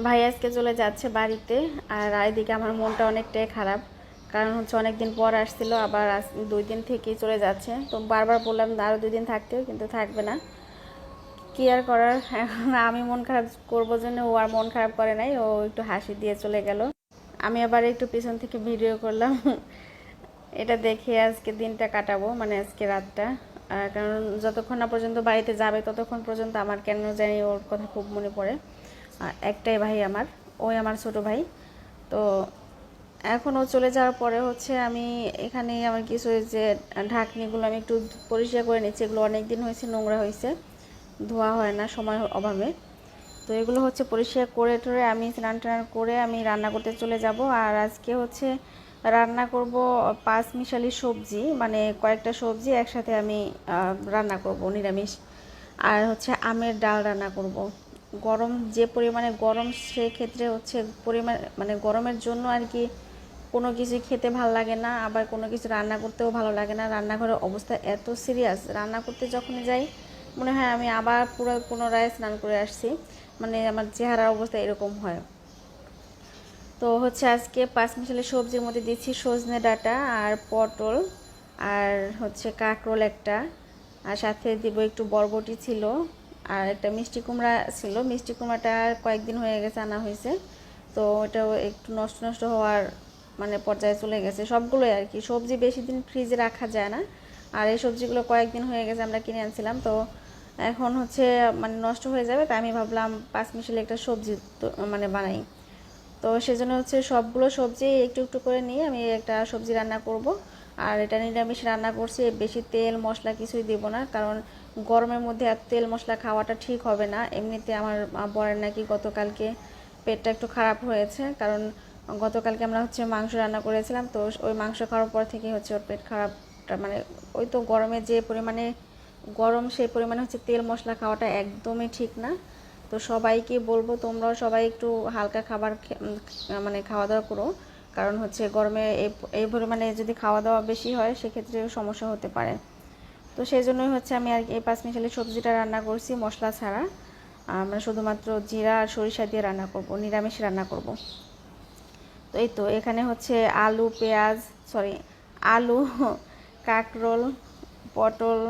ভাই আজকে চলে যাচ্ছে বাড়িতে, আর এদিকে আমার মনটা অনেকটাই খারাপ। কারণ হচ্ছে অনেক দিন পর আসছিল, আবার দুই দিন থেকেই চলে যাচ্ছে। তো বারবার বললাম আরও দুই দিন থাকতেও কিন্তু থাকবে না। কি আর করার? এখন আমি মন খারাপ করব জন্য ও আর মন খারাপ করে নাই, ও একটু হাসি দিয়ে চলে গেল। আমি আবার একটু পিছন থেকে ভিডিও করলাম। এটা দেখে আজকে দিনটা কাটাবো মানে আজকে রাতটা। কারণ যতক্ষণ না পর্যন্ত বাড়িতে যাবে, ততক্ষণ পর্যন্ত আমার কেন জানি ওর কথা খুব মনে পড়ে। একটাই ভাই আমার, ওই আমার ছোট ভাই। তো এখন ও চলে যাওয়ার পরে হচ্ছে আমি এখানে আমার কিছু যে ঢাকনিগুলো আমি একটু পরিষ্কার করে নিচ্ছি। এগুলো অনেক দিন হয়েছে, নোংরা হয়েছে। ধোয়া হয় না সময় অভাবে। তো এগুলো হচ্ছে পরিষ্কার করে টরে আমি স্নান টান করে আমি রান্না করতে চলে যাব। আর আজকে হচ্ছে রান্না করব পাঁচ মিশালি সবজি মানে কয়েকটা সবজি একসাথে আমি রান্না করব, নিরামিষ। আর হচ্ছে আমের ডাল রান্না করব। গরম, যে পরিমাণে গরম সেক্ষেত্রে হচ্ছে পরিমাণ মানে গরমের জন্য আর কি কোনো কিছু খেতে ভালো লাগে না, আবার কোনো কিছু রান্না করতেও ভালো লাগে না। রান্নাঘরের অবস্থা এত সিরিয়াস রান্না করতে যখনই যাই, মনে হয় আমি আবার পুরো পুনরায় স্নান করে আসছি। মানে আমার চেহারার অবস্থা এরকম হয়। তো হচ্ছে আজকে পাঁচ মিশালি সবজির মধ্যে দিচ্ছি সজনে ডাঁটা আর পটল আর হচ্ছে কাঁকরোল একটা। আর সাথে দিব একটু বরবটি ছিল। আর একটা মিষ্টি কুমড়া ছিল। মিষ্টি কুমড়াটা কয়েকদিন হয়ে গেছে, আনা হয়েছে। তো ওটাও একটু নষ্ট নষ্ট হওয়ার মানে পর্যায়ে চলে গেছে। সবগুলোই আর কি। সবজি বেশি দিন ফ্রিজে রাখা যায় না। আর এই সবজিগুলো কয়েকদিন হয়ে গেছে, আমরা কিনে আনছিলাম। তো এখন হচ্ছে মানে নষ্ট হয়ে যাবে, তাই আমি ভাবলাম পাঁচ মিশালি একটা সবজি মানে বানাই। তো সেজন্য হচ্ছে সবগুলো সবজি একটু একটু করে নিয়ে আমি একটা সবজি রান্না করব। আর এটা নিরামিষ রান্না করছি বেশি তেল মশলা কিছুই দেবো না, কারণ গরমের মধ্যে এত তেল মশলা খাওয়াটা ঠিক হবে না। এমনিতে আমার বরের নাকি গতকালকে পেটটা একটু খারাপ হয়েছে, কারণ গতকালকে আমরা হচ্ছে মাংস রান্না করেছিলাম, তো ওই মাংস খাওয়ার পর থেকে হচ্ছে ওর পেট খারাপটা মানে ওই তো গরমে যে পরিমাণে, গরম সেই পরিমাণে হচ্ছে তেল মশলা খাওয়াটা একদমই ঠিক না। তো সবাইকে বলব তোমরাও সবাই একটু হালকা খাবার মানে খাওয়া দাওয়া করো। কারণ হচ্ছে গরমে এই পরিমাণে যদি খাওয়া দাওয়া বেশি হয় সেক্ষেত্রে সমস্যা হতে পারে। তো সেই জন্যই হচ্ছে আমি আর এই পাঁচ মিশালি সবজিটা রান্না করছি, মশলা ছাড়া আমরা শুধুমাত্র জিরা আর সরিষা দিয়ে রান্না করব, নিরামিষ রান্না করব। তো এই তো, এখানে হচ্ছে আলু, পেঁয়াজ সরি আলু, কাঁকরোল, পটল,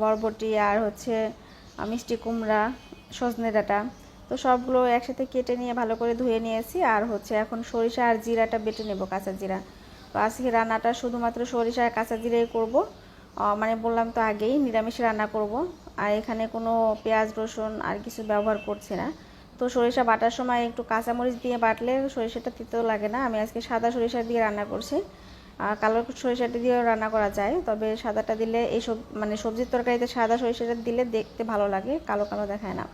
বরবটি, আর হচ্ছে মিষ্টি কুমড়া, সজনে ডাঁটা। তো সবগুলো একসাথে কেটে নিয়ে ভালো করে ধুয়ে নিয়েছি। আর হচ্ছে এখন সরিষা আর জিরাটা বেটে নেব, কাঁচা জিরা। তো আজকে রান্নাটা শুধুমাত্র সরিষা আর কাঁচা জিরাই করব। মানে বললাম তো আগেই নিরামিষ রান্না করব। আর এখানে কোনো পেঁয়াজ, রসুন আর কিছু ব্যবহার করছি না। তো সরিষা বাটার সময় একটু কাঁচামরিচ দিয়ে বাটলে সরিষাটা তিতেও লাগে না। আমি আজকে সাদা সরিষা দিয়ে রান্না করছি। আর কালো সরিষাটা দিয়েও রান্না করা যায়। তবে সাদাটা দিলে এই সব মানে সবজির তরকারিতে সাদা সরিষাটা দিলে দেখতে ভালো লাগে, কালো কালো দেখায় না।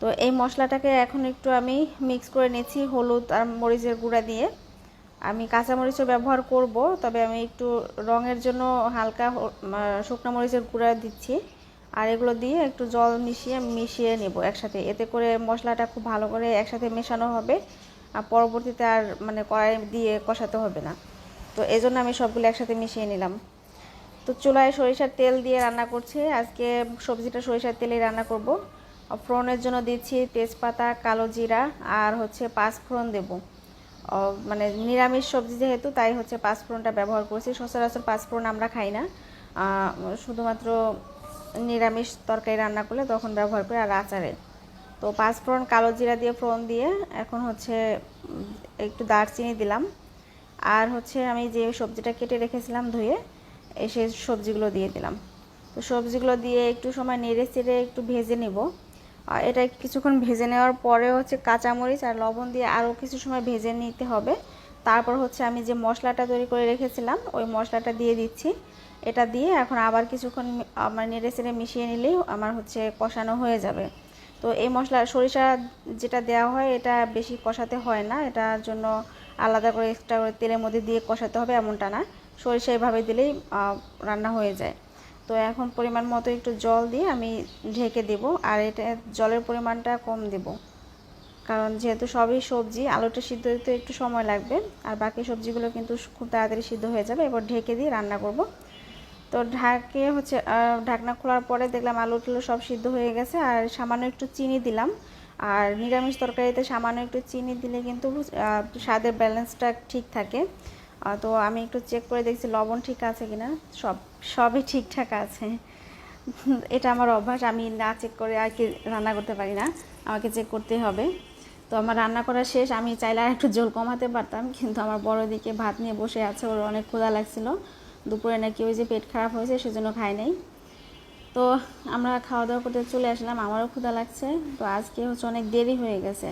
তো এই মশলাটাকে এখন একটু আমি মিক্স করে নিচ্ছি হলুদ আর মরিচের গুঁড়া দিয়ে। আমি কাঁচামরিচও ব্যবহার করব, তবে আমি একটু রঙের জন্য হালকা শুকনো মরিচের গুঁড়া দিচ্ছি। আর এগুলো দিয়ে একটু জল মিশিয়ে মিশিয়ে নেব একসাথে। এতে করে মশলাটা খুব ভালো করে একসাথে মেশানো হবে আর পরবর্তীতে আর মানে কড়াই দিয়ে কষাতে হবে না। তো এই জন্য আমি সবগুলো একসাথে মিশিয়ে নিলাম। তো চুলায় সরিষার তেল দিয়ে রান্না করছি। আজকে সবজিটা সরিষার তেলে রান্না করব। ফোড়নের জন্য দিচ্ছি তেজপাতা, কালো জিরা আর হচ্ছে পাঁচ ফোড়ন দেবো মানে নিরামিষ সবজি যেহেতু, তাই হচ্ছে পাঁচ ফোড়নটা ব্যবহার করছি। সচরাচর পাঁচ ফোড়ন আমরা খাই না। শুধুমাত্র নিরামিষ তরকারি রান্না করলে তখন ব্যবহার করি আর আচারে। তো পাঁচ ফোড়ন কালো জিরা দিয়ে ফোড়ন দিয়ে এখন হচ্ছে একটু দারচিনি দিলাম। আর হচ্ছে আমি যে সবজিটা কেটে রেখেছিলাম ধুয়ে এই সেই সবজিগুলো দিয়ে দিলাম। তো সবজিগুলো দিয়ে একটু সময় নেড়ে চেড়ে একটু ভেজে নেব। আর এটা কিছুক্ষণ ভেজে নেওয়ার পরে হচ্ছে কাঁচামরিচ আর লবণ দিয়ে আরও কিছু সময় ভেজে নিতে হবে। তারপর হচ্ছে আমি যে মশলাটা তৈরি করে রেখেছিলাম, ওই মশলাটা দিয়ে দিচ্ছি। এটা দিয়ে এখন আবার কিছুক্ষণ আমার নেড়ে চেড়ে মিশিয়ে নিলেই আমার হচ্ছে কষানো হয়ে যাবে। তো এই মশলা সরিষা যেটা দেওয়া হয়, এটা বেশি কষাতে হয় না। এটার জন্য আলাদা করে এক্সট্রা করে তেলের মধ্যে দিয়ে কষাতে হবে এমনটা না। সরিষা এভাবে দিলেই রান্না হয়ে যায়। তো এখন পরিমাণ মতো একটু জল দিয়ে আমি ঢেকে দেব আর এটা জলের পরিমাণটা কম দেব। কারণ যেহেতু সবই সবজি, আলুটা সিদ্ধ হতে একটু সময় লাগবে আর বাকি সবজিগুলো কিন্তু খুব তাড়াতাড়ি সিদ্ধ হয়ে যাবে। এবার ঢেকে দিয়ে রান্না করব। তো ঢাকে হচ্ছে ঢাকনা খোলার পরে দেখলাম আলু টালু সব সিদ্ধ হয়ে গেছে আর সামান্য একটু চিনি দিলাম। আর নিরামিষ তরকারিতে সামান্য একটু চিনি দিলে কিন্তু স্বাদের ব্যালেন্সটা ঠিক থাকে। তো আমি একটু চেক করে দেখছি লবণ ঠিক আছে কিনা। সব, সবই ঠিকঠাক আছে। এটা আমার অভ্যাস, আমি না চেক করে আর কি রান্না করতে পারি না। আমাকে চেক করতে হবে। তো আমার রান্না করা শেষ, আমি চাইলে আর একটু জল কমাতে পারতাম, কিন্তু আমার বড় দিকে ভাত নিয়ে বসে আছে, ওর অনেক ক্ষুধা লাগছিল। দুপুরে নাকি ওই যে পেট খারাপ হয়েছে, সেজন্য খাই নাই। তো আমরা খাওয়া দাওয়া করতে চলে আসলাম, আমারও ক্ষুধা লাগছে। তো আজকে হচ্ছে অনেক দেরি হয়ে গেছে।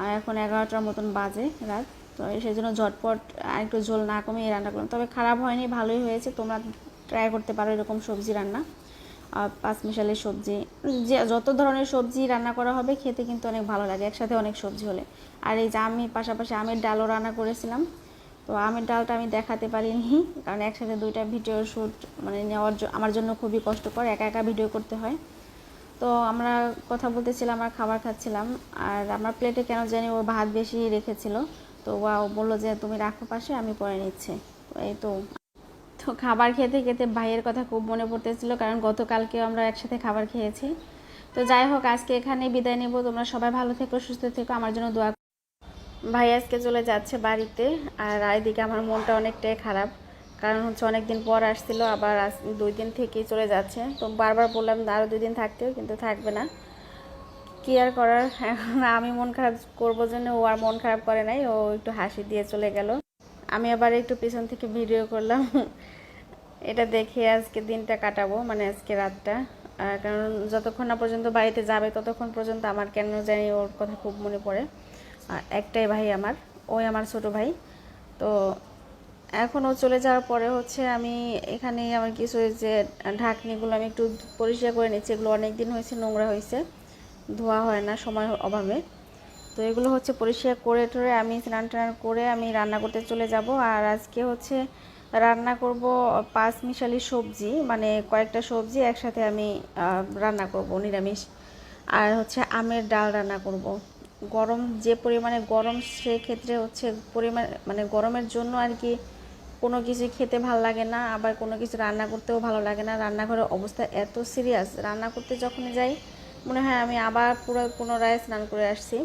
আর এখন এগারোটার মতন বাজে রাত। তো সেই জন্য ঝটপট একটু ঝোল না কমিয়ে রান্না করলাম। তবে খারাপ হয়নি, ভালোই হয়েছে। তোমরা ট্রাই করতে পারো এরকম সবজি রান্না। পাঁচ মিশালের সবজি, যে যত ধরনের সবজি রান্না করা হবে খেতে কিন্তু অনেক ভালো লাগে, একসাথে অনেক সবজি হলে। আর এই যে আমি পাশাপাশি আমের ডালও রান্না করেছিলাম। তো আমের ডালটা আমি দেখাতে পারিনি, কারণ একসাথে দুইটা ভিডিও শ্যুট মানে নেওয়ার আমার জন্য খুবই কষ্টকর, একা একা ভিডিও করতে হয়। তো আমরা কথা বলতেছিলাম আর খাবার খাচ্ছিলাম, আর আমার প্লেটে কেন জানি ও ভাত বেশি রেখেছিল। তো ও বলল যে, তুমি রাখো পাশে, আমি পরে নিচ্ছি। এই তো। তো খাবার খেতে খেতে ভাইয়ের কথা খুব মনে পড়তেছিল, কারণ গতকালকেও আমরা একসাথে খাবার খেয়েছি। তো যাই হোক, আজকে এখানে বিদায় নেব। তোমরা সবাই ভালো থেকো, সুস্থ থেকো। আমার জন্য দোয়া ভাই আজকে চলে যাচ্ছে বাড়িতে, আর এদিকে আমার মনটা অনেকটাই খারাপ, কারণ হচ্ছে অনেক দিন পর আসছিল, আবার দুই দিন থেকেই চলে যাচ্ছে। তো বারবার বললাম আরও দুই দিন থাকতেও, কিন্তু থাকবে না। কি আর করার। এখন আমি মন খারাপ করব জন্য ও আর মন খারাপ করে নাই, ও একটু হাসি দিয়ে চলে গেল। আমি আবার একটু পিছন থেকে ভিডিও করলাম। এটা দেখে আজকে দিনটা কাটাবো মানে আজকে রাতটা। কারণ যতক্ষণ না পর্যন্ত বাড়িতে যাবে, ততক্ষণ পর্যন্ত আমার কেন জানি ওর কথা খুব মনে পড়ে। একটাই ভাই আমার, ওই আমার ছোট ভাই। তো এখন ও চলে যাওয়ার পরে হচ্ছে আমি এখানে আমার কিছু যে ঢাকনিগুলো আমি একটু পরিষ্কার করে নিচ্ছি। এগুলো অনেক দিন হয়েছে, নোংরা হয়েছে। ধোয়া হয় না সময় অভাবে। তো এগুলো হচ্ছে পরিষ্কার করে টরে আমি স্নান টান করে আমি রান্না করতে চলে যাব। আর আজকে হচ্ছে রান্না করব পাঁচ মিশালি সবজি মানে কয়েকটা সবজি একসাথে আমি রান্না করব নিরামিষ। আর হচ্ছে আমের ডাল রান্না করব। গরম যে পরিমাণে গরম সেক্ষেত্রে হচ্ছে পরিমাণ মানে গরমের জন্য আর কি কোনো কিছু খেতে ভালো লাগে না, আবার কোনো কিছু রান্না করতেও ভালো লাগে না। রান্নাঘরের অবস্থা এত সিরিয়াস। রান্না করতে যখনই যাই মনে হয় আমি আবার পুরো পুনরায় স্নান করে আসছি।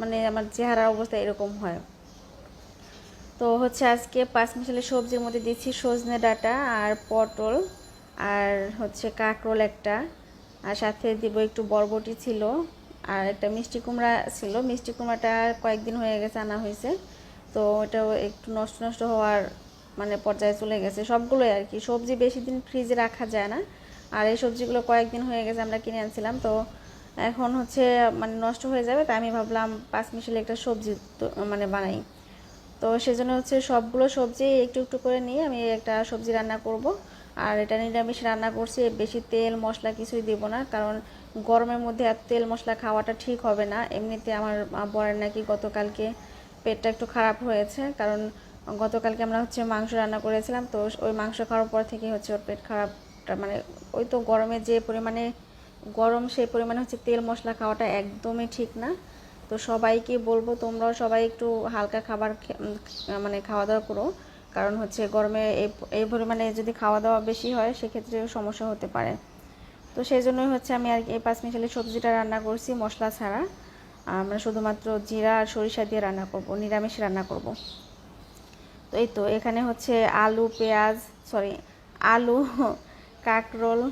মানে আমার চেহারার অবস্থা এরকম হয়। তো হচ্ছে আজকে পাঁচ মিশালি সবজির মধ্যে দিচ্ছি সজনে ডাঁটা আর পটল আর হচ্ছে কাঁকরোল একটা। আর সাথে দিব একটু বরবটি ছিল আর একটা মিষ্টি কুমড়া ছিল। মিষ্টি কুমড়াটা কয়েকদিন হয়ে গেছে, আনা হয়েছে। তো ওটাও একটু নষ্ট নষ্ট হওয়ার মানে পর্যায়ে চলে গেছে। সবগুলোই আর কি। সবজি বেশি দিন ফ্রিজে রাখা যায় না। আর এই সবজিগুলো কয়েকদিন হয়ে গেছে আমরা কিনে আনছিলাম। তো এখন হচ্ছে মানে নষ্ট হয়ে যাবে, তাই আমি ভাবলাম পাঁচ মিশালি একটা সবজি মানে বানাই। তো সেজন্য হচ্ছে সবগুলো সবজি একটু একটু করে নিয়ে আমি একটা সবজি রান্না করব। আর এটা নিরামিষ রান্না করছি, বেশি তেল মশলা কিছুই দেব না, কারণ গরমের মধ্যে এত তেল মশলা খাওয়াটা ঠিক হবে না। এমনিতে আমার বরের নাকি গতকালকে পেটটা একটু খারাপ হয়েছে, কারণ গতকালকে আমরা হচ্ছে মাংস রান্না করেছিলাম, তো ওই মাংস খাওয়ার পর থেকে হচ্ছে ওর পেট খারাপটা মানে ওই তো গরমে যে পরিমাণে গরম সেই পরিমাণে হচ্ছে তেল মশলা খাওয়াটা একদমই ঠিক না। তো সবাইকে বলব তোমরাও সবাই একটু হালকা খাবার মানে খাওয়া দাওয়া করো। কারণ হচ্ছে গরমে এই পরিমাণে যদি খাওয়া দাওয়া বেশি হয় সেক্ষেত্রে সমস্যা হতে পারে। তো সেই জন্যই হচ্ছে আমি আর এই পাঁচ মিশালি সবজিটা রান্না করছি মশলা ছাড়া। আমরা শুধুমাত্র জিরা আর সরিষা দিয়ে রান্না করব, নিরামিষ রান্না করব। তো এই তো, এখানে হচ্ছে আলু, পেঁয়াজ সরি আলু, কাঁকরোল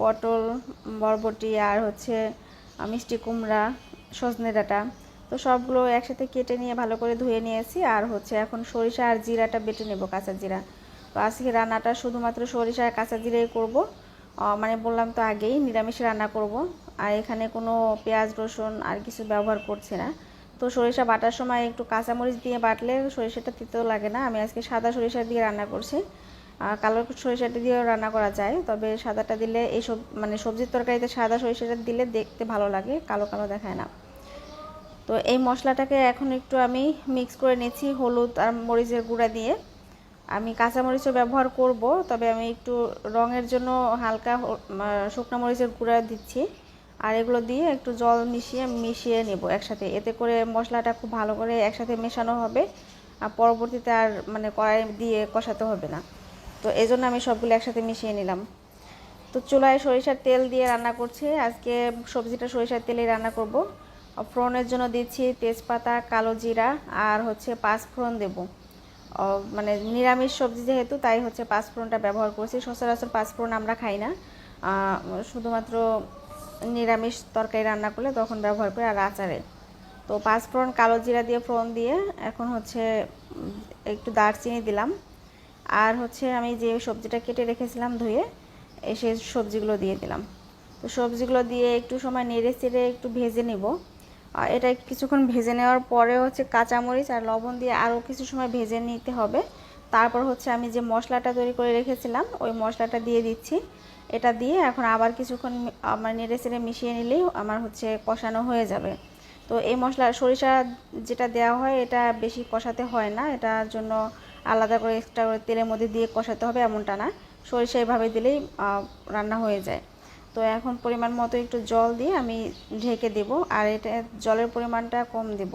পটল, বরবটি আর হচ্ছে মিষ্টি কুমড়া, সজনে ডাঁটা। তো সবগুলো একসাথে কেটে নিয়ে ভালো করে ধুয়ে নিয়েছি। আর হচ্ছে এখন সরিষা আর জিরাটা বেটে নেব, কাঁচা জিরা। তো আজকে রান্নাটা শুধুমাত্র সরিষা আর কাঁচা জিরাই করব। মানে বললাম তো আগেই, নিরামিষ রান্না করব। আর এখানে কোনো পেঁয়াজ, রসুন আর কিছু ব্যবহার করছি না। তো সরিষা বাটার সময় একটু কাঁচামরিচ দিয়ে বাটলে সরিষাটা তিতেও লাগে না। আমি আজকে সাদা সরিষা দিয়ে রান্না করছি। কালো সরিষাটা দিয়েও রান্না করা যায়। তবে সাদাটা দিলে এই সব মানে সবজির তরকারিতে সাদা সরিষাটা দিলে দেখতে ভালো লাগে, কালো কালো দেখায় না। তো এই মশলাটাকে এখন একটু আমি মিক্স করে নিচ্ছি হলুদ আর মরিচের গুঁড়া দিয়ে। আমি কাঁচামরিচও ব্যবহার করব, তবে আমি একটু রঙের জন্য হালকা শুকনো মরিচের গুঁড়া দিচ্ছি। আর এগুলো দিয়ে একটু জল মিশিয়ে মিশিয়ে নেব একসাথে। এতে করে মশলাটা খুব ভালো করে একসাথে মেশানো হবে। আর পরবর্তীতে আর মানে কড়াই দিয়ে কষাতে হবে না। তো এই জন্য আমি সবগুলো একসাথে মিশিয়ে নিলাম। তো চুলায় সরিষার তেল দিয়ে রান্না করছি। আজকে সবজিটা সরিষার তেলেই রান্না করব। ফোড়নের জন্য দিচ্ছি তেজপাতা, কালো জিরা আর হচ্ছে পাঁচ ফোড়ন দেবো মানে নিরামিষ সবজি যেহেতু, তাই হচ্ছে পাঁচফোড়নটা ব্যবহার করছি। সচরাচর পাঁচফোড়ন আমরা খাই না। শুধুমাত্র নিরামিষ তরকারি রান্না করলে তখন ব্যবহার করি আর আচারে। তো পাঁচফোড়ন, কালো জিরা দিয়ে ফোড়ন দিয়ে এখন হচ্ছে একটু দারচিনি দিলাম। আর হচ্ছে আমি যে সবজিটা কেটে রেখেছিলাম ধুয়ে এসে সবজিগুলো দিয়ে দিলাম। তো সবজিগুলো দিয়ে একটু সময় নেড়ে চেড়ে একটু ভেজে নিব। এটা কিছুক্ষণ ভেজে নেওয়ার পরে হচ্ছে কাঁচামরিচ আর লবণ দিয়ে আরও কিছু সময় ভেজে নিতে হবে। তারপর হচ্ছে আমি যে মশলাটা তৈরি করে রেখেছিলাম, ওই মশলাটা দিয়ে দিচ্ছি। এটা দিয়ে এখন আবার কিছুক্ষণ আমার নেড়ে চেড়ে মিশিয়ে নিলেই আমার হচ্ছে কষানো হয়ে যাবে। তো এই মশলা সরিষা যেটা দেওয়া হয় এটা বেশি কষাতে হয় না, এটার জন্য আলাদা করে এক্সট্রা করে তেলের মধ্যে দিয়ে কষাতে হবে এমনটা না। সরিষা এভাবে দিলেই রান্না হয়ে যায়। তো এখন পরিমাণ মতো একটু জল দিয়ে আমি ঢেকে দেব আর এটা জলের পরিমাণটা কম দেব।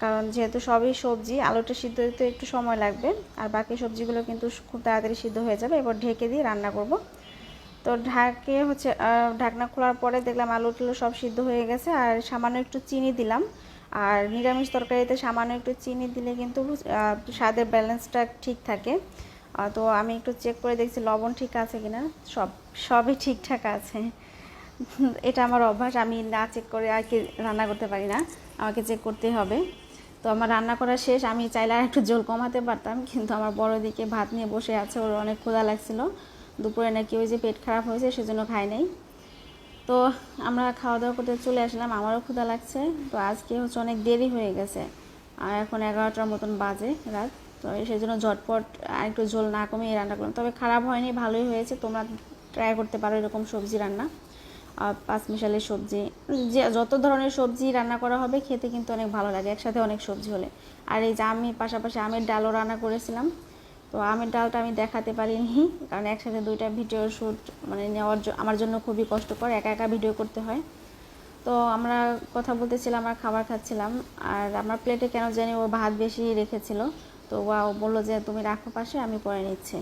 কারণ যেহেতু সবই সবজি, আলুটা সিদ্ধ হতে একটু সময় লাগবে আর বাকি সবজিগুলো কিন্তু খুব তাড়াতাড়ি সিদ্ধ হয়ে যাবে। এবার ঢেকে দিয়ে রান্না করব। তো ঢাকে হচ্ছে ঢাকনা খোলার পরে দেখলাম আলু টালু সব সিদ্ধ হয়ে গেছে আর সামান্য একটু চিনি দিলাম। আর নিরামিষ তরকারিতে সামান্য একটু চিনি দিলে কিন্তু স্বাদের ব্যালেন্সটা ঠিক থাকে। তো আমি একটু চেক করে দেখছি লবণ ঠিক আছে কিনা। সব, সবই ঠিকঠাক আছে। এটা আমার অভ্যাস, আমি না চেক করে আর কি রান্না করতে পারি না। আমাকে চেক করতেই হবে। তো আমার রান্না করা শেষ, আমি চাইলে আর একটু জল কমাতে পারতাম, কিন্তু আমার বড় দিকে ভাত নিয়ে বসে আছে, ওর অনেক ক্ষুধা লাগছিল। দুপুরে নাকি ওই যে পেট খারাপ হয়েছে, সেজন্য খাই নাই। তো আমরা খাওয়া দাওয়া করতে চলে আসলাম। আমারও ক্ষুধা লাগছে। তো আজকে হচ্ছে অনেক দেরি হয়ে গেছে। আর এখন এগারোটার মতন বাজে রাত। তো সেই জন্য ঝটপট আর একটু ঝোল না কমিয়ে রান্না করলাম। তবে খারাপ হয়নি, ভালোই হয়েছে। তোমরা ট্রাই করতে পারো এরকম সবজি রান্না। পাঁচ মিশালি সবজি, যে যত ধরনের সবজি রান্না করা হবে, খেতে কিন্তু অনেক ভালো লাগে। একসাথে অনেক সবজি হলে। আর এই যে আমি পাশাপাশি আমের ডালও রান্না করেছিলাম। তো আমের ডালটা আমি দেখাতে পারিনি, কারণ একসাথে দুইটা ভিডিও শ্যুট মানে নেওয়ার আমার জন্য খুবই কষ্টকর, একা একা ভিডিও করতে হয়। তো আমরা কথা বলতেছিলাম আর খাবার খাচ্ছিলাম, আর আমার প্লেটে কেন জানি ও ভাত বেশি রেখেছিল, তো ও বলল যে, তুমি রাখো পাশে, আমি পরে নিচ্ছি।